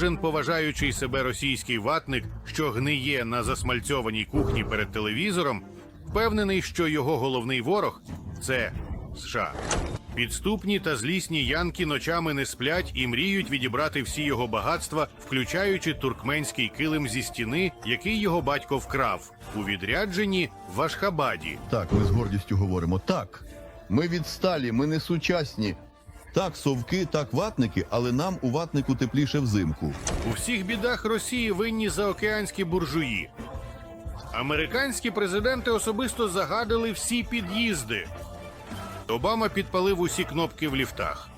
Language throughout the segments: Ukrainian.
кожен поважаючий себе російський ватник, що гниє на засмальцьованій кухні перед телевізором, впевнений, що його головний ворог це США. Підступні та злісні янки ночами не сплять і мріють відібрати всі його багатства, включаючи туркменський килим зі стіни, який його батько вкрав у відрядженні в Ашхабаді. Так, ми з гордістю говоримо. Так, ми відсталі, ми не сучасні. Так, совки, так, ватники, але нам у ватнику тепліше взимку. У всіх бідах Росії винні заокеанські буржуї. Американські президенти особисто загадили всі під'їзди. Обама підпалив усі кнопки в ліфтах.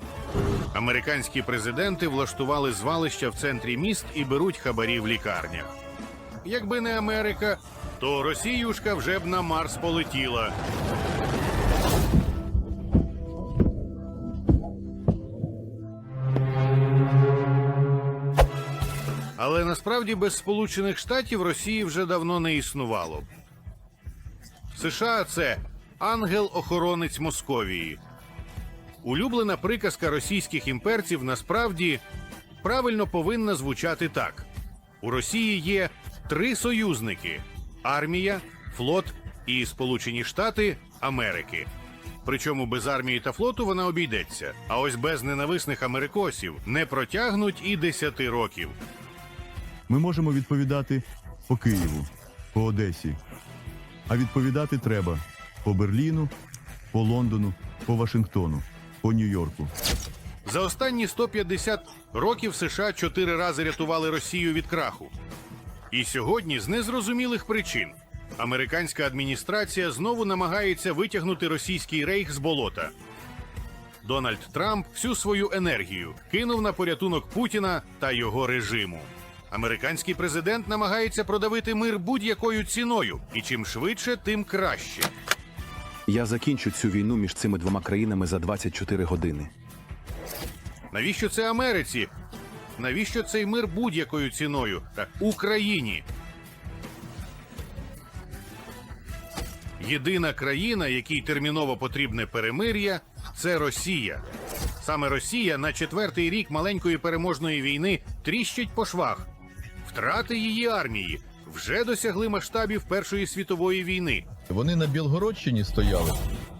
Американські президенти влаштували звалища в центрі міст і беруть хабарі в лікарнях. Якби не Америка, то Росіюшка вже б на Марс полетіла. Насправді без Сполучених Штатів Росії вже давно не існувало. США це ангел-охоронець Московії. Улюблена приказка російських імперців насправді правильно повинна звучати так: у Росії є три союзники: армія, флот і Сполучені Штати Америки. Причому без армії та флоту вона обійдеться. А ось без ненависних америкосів не протягнуть і десяти років. Ми можемо відповідати по Києву, по Одесі. А відповідати треба по Берліну, по Лондону, по Вашингтону, по Нью-Йорку. За останні 150 років США чотири рази рятували Росію від краху. І сьогодні з незрозумілих причин американська адміністрація знову намагається витягнути російський рейх з болота. Дональд Трамп всю свою енергію кинув на порятунок Путіна та його режиму. Американський президент намагається продавити мир будь-якою ціною, і чим швидше, тим краще. Я закінчу цю війну між цими двома країнами за 24 години. Навіщо це Америці? Навіщо цей мир будь-якою ціною? Та Україні. Єдина країна, якій терміново потрібне перемир'я, це Росія. Саме Росія на четвертий рік маленької переможної війни тріщить по швах. Втрати її армії вже досягли масштабів Першої світової війни. Вони на Білгородщині стояли.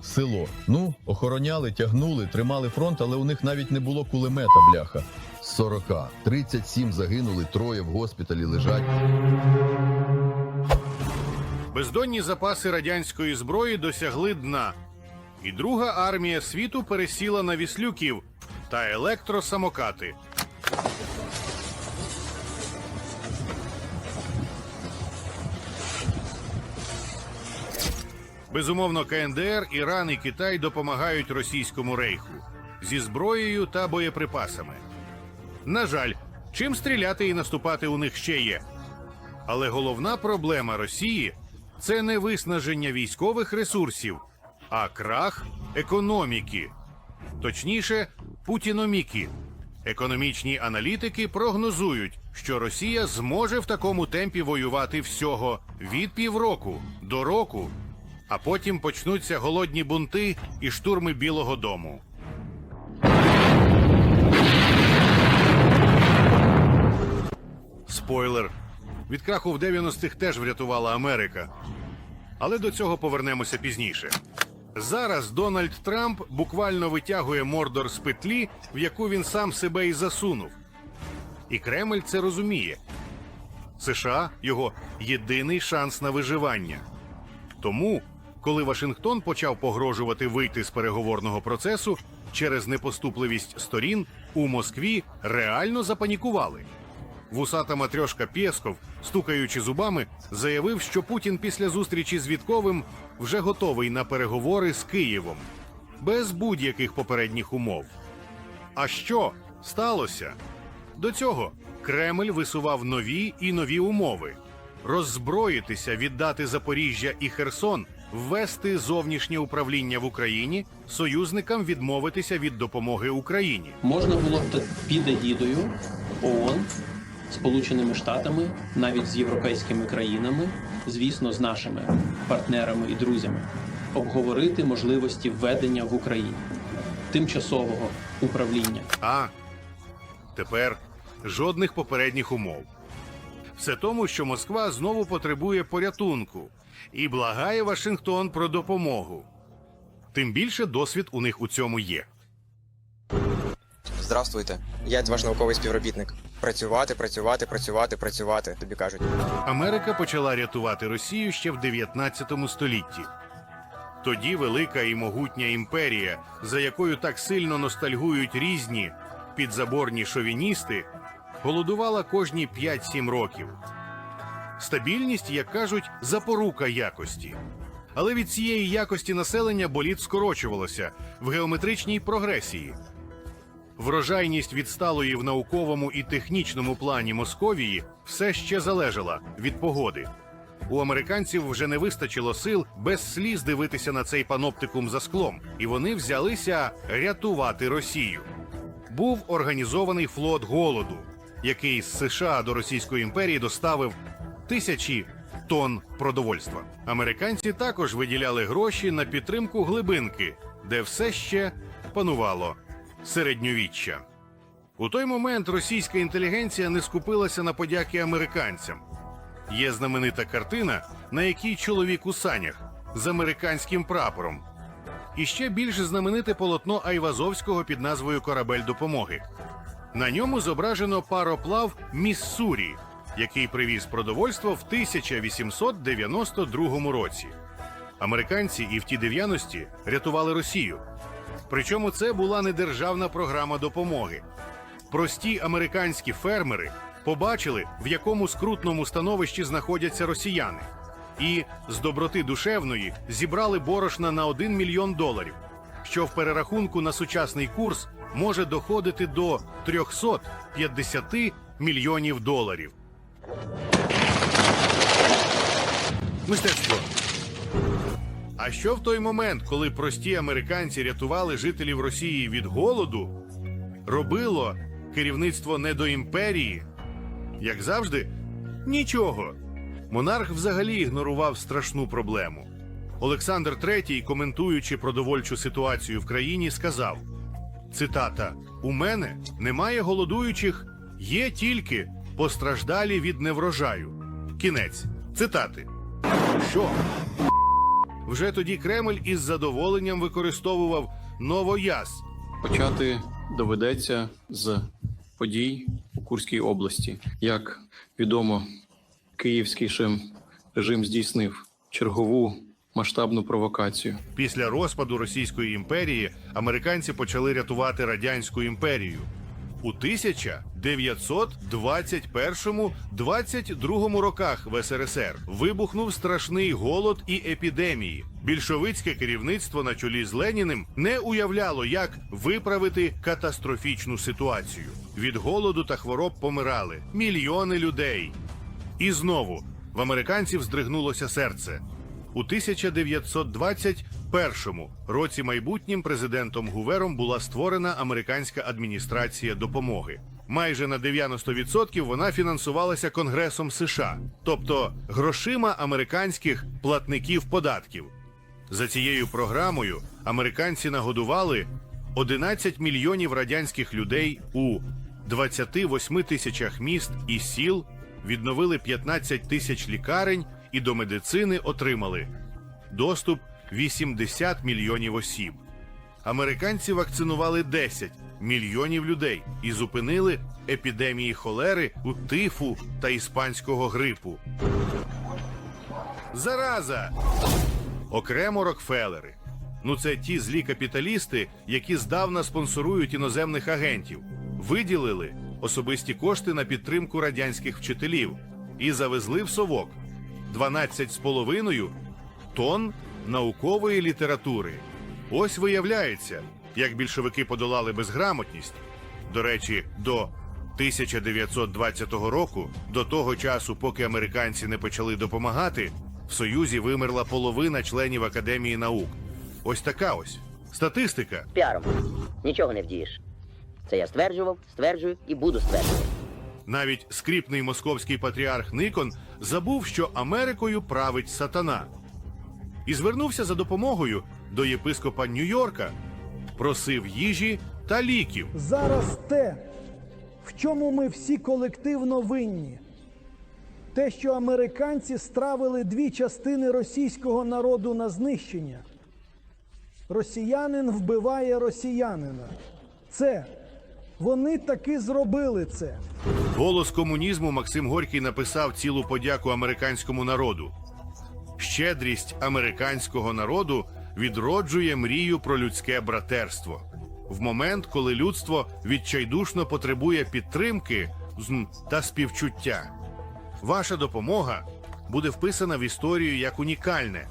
Село. Ну, охороняли, тягнули, тримали фронт, але у них навіть не було кулемета, бляха. З 40. 37 загинули, троє в госпіталі лежать. Бездонні запаси радянської зброї досягли дна, і друга армія світу пересіла на віслюків та електросамокати. Безумовно, КНДР, Іран і Китай допомагають російському рейху зі зброєю та боєприпасами. На жаль, чим стріляти і наступати у них ще є. Але головна проблема Росії це не виснаження військових ресурсів, а крах економіки. Точніше, путіноміки. Економічні аналітики прогнозують, що Росія зможе в такому темпі воювати всього від півроку до року, а потім почнуться голодні бунти і штурми Білого Дому. Спойлер. Від краху в 90-х теж врятувала Америка. Але до цього повернемося пізніше. Зараз Дональд Трамп буквально витягує Мордор з петлі, в яку він сам себе і засунув. І Кремль це розуміє. США його єдиний шанс на виживання. Тому, коли Вашингтон почав погрожувати вийти з переговорного процесу через непоступливість сторін, у Москві реально запанікували. Вусата матрьошка Пєсков, стукаючи зубами, заявив, що Путін після зустрічі з Вітковим вже готовий на переговори з Києвом без будь-яких попередніх умов. А що сталося? До цього Кремль висував нові і нові умови: роззброїтися, віддати Запоріжжя і Херсон, ввести зовнішнє управління в Україні, союзникам відмовитися від допомоги Україні. Можна було б під егідою ООН, Сполученими Штатами, навіть з європейськими країнами, звісно, з нашими партнерами і друзями, обговорити можливості введення в Україні тимчасового управління. А тепер жодних попередніх умов. Все тому, що Москва знову потребує порятунку і благає Вашингтон про допомогу. Тим більше досвід у них у цьому є. Здравствуйте, я ваш науковий співробітник. Працювати, працювати, працювати, працювати. Тобі кажуть. Америка почала рятувати Росію ще в 19 столітті. Тоді велика і могутня імперія, за якою так сильно ностальгують різні підзаборні шовіністи, голодувала кожні 5-7 років. Стабільність, як кажуть, запорука якості. Але від цієї якості населення боліт скорочувалося в геометричній прогресії. Врожайність відсталої в науковому і технічному плані Московії все ще залежала від погоди. У американців вже не вистачило сил без сліз дивитися на цей паноптикум за склом, і вони взялися рятувати Росію. Був організований флот голоду, який з США до Російської імперії доставив тисячі тонн продовольства. Американці також виділяли гроші на підтримку глибинки, де все ще панувало середньовіччя. У той момент російська інтелігенція не скупилася на подяки американцям. Є знаменита картина, на якій чоловік у санях з американським прапором. І ще більш знамените полотно Айвазовського під назвою Корабель допомоги. На ньому зображено пароплав Міссурі, який привіз продовольство в 1892 році. Американці і в ті 90-ті рятували Росію. Причому це була не державна програма допомоги. Прості американські фермери побачили, в якому скрутному становищі знаходяться росіяни, і з доброти душевної зібрали борошна на 1 мільйон доларів, що в перерахунку на сучасний курс може доходити до 350 мільйонів доларів. Мистецтво. А що в той момент, коли прості американці рятували жителів Росії від голоду, робило керівництво недоімперії? Як завжди, нічого. Монарх взагалі ігнорував страшну проблему. Олександр III, коментуючи продовольчу ситуацію в країні, сказав: цитата: У мене немає голодуючих, є тільки постраждалі від неврожаю. Кінець цитати. Що? Вже тоді Кремль із задоволенням використовував новояз. Почати доведеться з подій у Курській області. Як відомо, київський режим здійснив чергову масштабну провокацію. Після розпаду Російської імперії американці почали рятувати радянську імперію. У 1921-22 роках в СРСР вибухнув страшний голод і епідемії. Більшовицьке керівництво на чолі з Леніним не уявляло, як виправити катастрофічну ситуацію. Від голоду та хвороб помирали мільйони людей. І знову в американців здригнулося серце. У 1921 році майбутнім президентом Гувером була створена американська адміністрація допомоги. Майже на 90% вона фінансувалася Конгресом США, тобто грошима американських платників податків. За цією програмою американці нагодували 11 мільйонів радянських людей у 28 тисячах міст і сіл, відновили 15 тисяч лікарень і до медицини отримали доступ 80 мільйонів осіб. Американці вакцинували 10 мільйонів людей і зупинили епідемії холери, у тифу та іспанського грипу. Зараза! Окремо Рокфелери. Ну, це ті злі капіталісти, які здавна спонсорують іноземних агентів, виділили особисті кошти на підтримку радянських вчителів і завезли в совок 12,5 тонн наукової літератури. Ось виявляється, як більшовики подолали безграмотність. До речі, до 1920 року, до того часу, поки американці не почали допомагати, в Союзі вимерла половина членів Академії наук. Ось така ось статистика. піаром. Нічого не вдієш. Це я стверджував, стверджую і буду стверджувати. Навіть скріпний московський патріарх Никон забув, що Америкою править сатана, і звернувся за допомогою до єпископа Нью-Йорка, просив їжі та ліків. Зараз те, В чому ми всі колективно винні? Те, що американці стравили дві частини російського народу на знищення. Росіянин вбиває росіянина. Це вони таки зробили це. Голос комунізму Максим Горький написав цілу подяку американському народу. Щедрість американського народу відроджує мрію про людське братерство. В момент, коли людство відчайдушно потребує підтримки та співчуття. Ваша допомога буде вписана в історію як унікальне,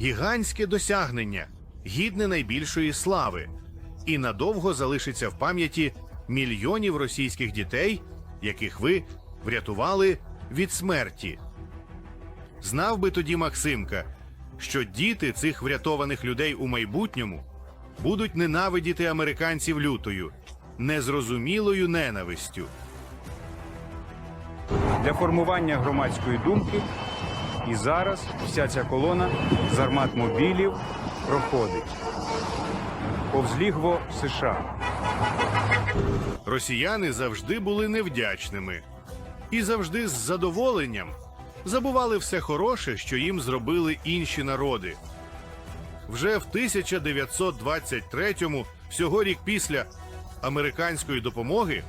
гігантське досягнення, гідне найбільшої слави, і надовго залишиться в пам'яті мільйонів російських дітей, яких ви врятували від смерті. Знав би тоді Максимка, що діти цих врятованих людей у майбутньому будуть ненавидіти американців лютою, незрозумілою ненавистю. для формування громадської думки. І зараз вся ця колона з арматмобілів проходить повз лігво США. Росіяни завжди були невдячними і завжди з задоволенням забували все хороше, що їм зробили інші народи. Вже в 1923-му, всього рік після американської допомоги,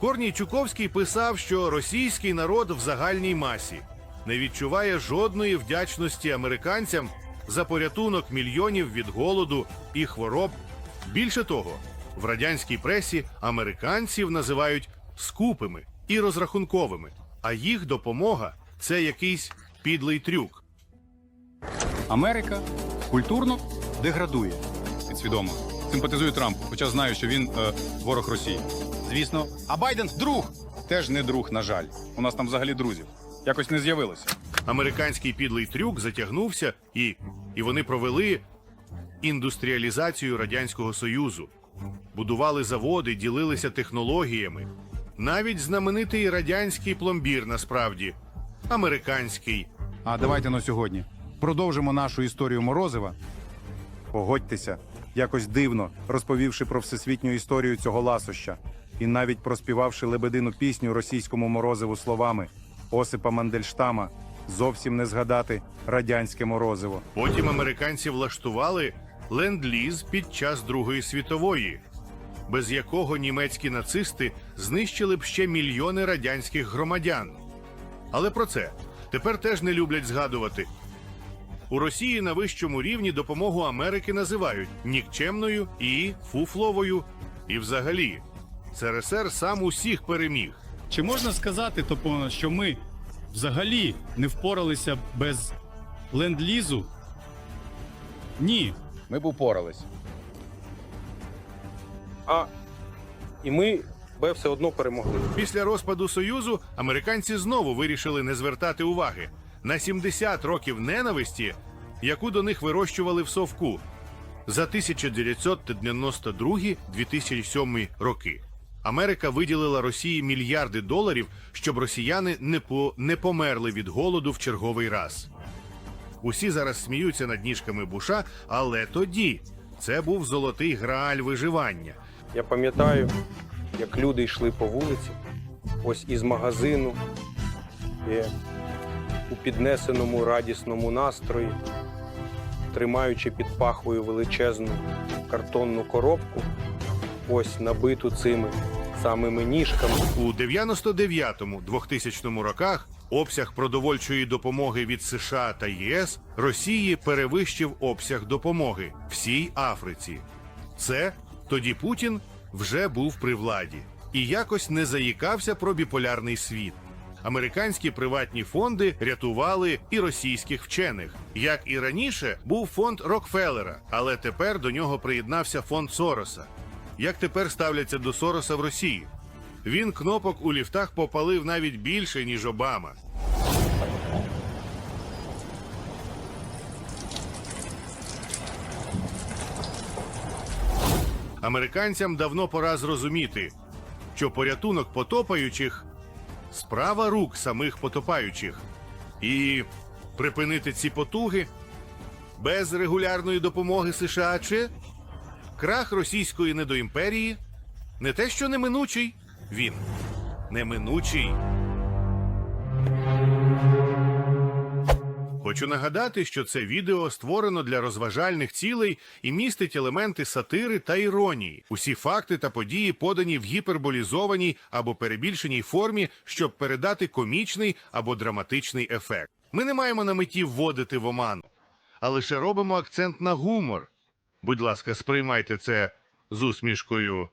Корній Чуковський писав, що російський народ в загальній масі не відчуває жодної вдячності американцям за порятунок мільйонів від голоду і хвороб. Більше того, в радянській пресі американців називають скупими і розрахунковими, а їх допомога це якийсь підлий трюк. Америка культурно деградує підсвідомо. Симпатизує Трампу, хоча знаю, що він е, ворог Росії. Звісно, а Байден друг теж не друг, на жаль. У нас там взагалі друзів. Якось не з'явилося. Американський підлий трюк затягнувся, і, і вони провели індустріалізацію Радянського Союзу. Будували заводи, ділилися технологіями. Навіть знаменитий радянський пломбір насправді американський. А давайте на сьогодні продовжимо нашу історію Морозива. Погодьтеся, якось дивно розповівши про всесвітню історію цього ласоща, і навіть проспівавши лебедину пісню російському морозиву словами Осипа Мандельштама, зовсім не згадати радянське морозиво. Потім американці влаштували ленд-ліз під час Другої світової, без якого німецькі нацисти знищили б ще мільйони радянських громадян. Але про це тепер теж не люблять згадувати. У Росії на вищому рівні допомогу Америки називають нікчемною і фуфловою. І взагалі, СРСР сам усіх переміг. Чи можна сказати, Топоно, що ми взагалі не впоралися без ленд-лізу? Ні. Ми б упорались. А і ми би все одно перемогли. Після розпаду Союзу американці знову вирішили не звертати уваги на 70 років ненависті, яку до них вирощували в совку за 1992-2007 роки. Америка виділила Росії мільярди доларів, щоб росіяни не, по, не померли від голоду в черговий раз. Усі зараз сміються над ніжками Буша, але тоді це був золотий грааль виживання. Я пам'ятаю, як люди йшли по вулиці, ось із магазину, і у піднесеному радісному настрої, тримаючи під пахвою величезну картонну коробку, ось набиту цими самими ніжками. У 99-2000 роках обсяг продовольчої допомоги від США та ЄС Росії перевищив обсяг допомоги всій Африці. Це тоді Путін вже був при владі і якось не заїкався про біполярний світ. Американські приватні фонди рятували і російських вчених. Як і раніше, був фонд Рокфеллера, але тепер до нього приєднався фонд Сороса. Як тепер ставляться до Сороса в Росії? Він кнопок у ліфтах попалив навіть більше, ніж Обама. Американцям давно пора зрозуміти, що порятунок потопаючих справа рук самих потопаючих. І припинити ці потуги без регулярної допомоги США чи крах російської недоімперії не те, що неминучий, він. неминучий. Хочу нагадати, що це відео створено для розважальних цілей і містить елементи сатири та іронії. Усі факти та події подані в гіперболізованій або перебільшеній формі, щоб передати комічний або драматичний ефект. Ми не маємо на меті вводити в оману, а лише робимо акцент на гумор. Будь ласка, сприймайте це з усмішкою